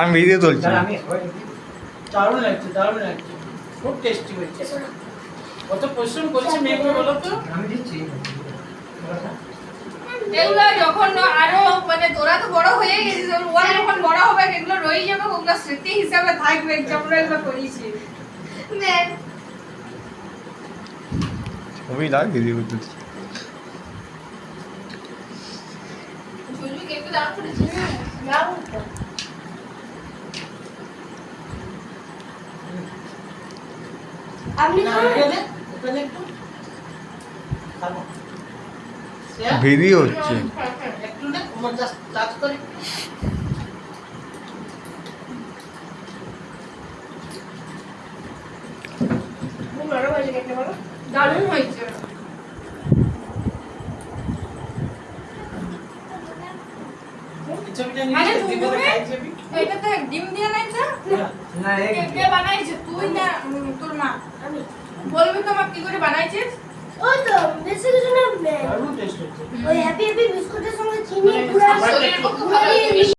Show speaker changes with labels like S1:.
S1: আমি ভিডিও তুলছি।
S2: দারুণ লাগছে দারুণ লাগছে। খুব টেস্টি হয়েছে। কত পরিশ্রম করছে মেয়েগুলো বলো তো? আমি দিচ্ছি।
S3: এগুলো যখন আরও মানে তোরা তো বড় হয়ে গেছিস ওরা যখন বড় হবে এগুলো রয়ে যাবে ওগুলো স্মৃতি হিসাবে থাকবে যে এগুলো করেছি।
S1: ছবি লাগ ভিডিও তুলছি।
S3: ঝুলবি কেকটা দাঁড় করেছিস
S2: না,
S3: হয়েছে কেকটা বলো? দারুণ হয়েছে।
S2: যাবি।
S3: এটাতে ডিম দিয়ে নাই তো।
S2: না,
S3: কে কে বানাইছে? তুই না তোর মা।
S4: আমি।
S3: বলবি তো মা কি করে বানাইছিস?
S4: ওই তো, বেশি কিছু না। ওই হ্যাপি হ্যাপি বিস্কুটের সঙ্গে চিনি পুরা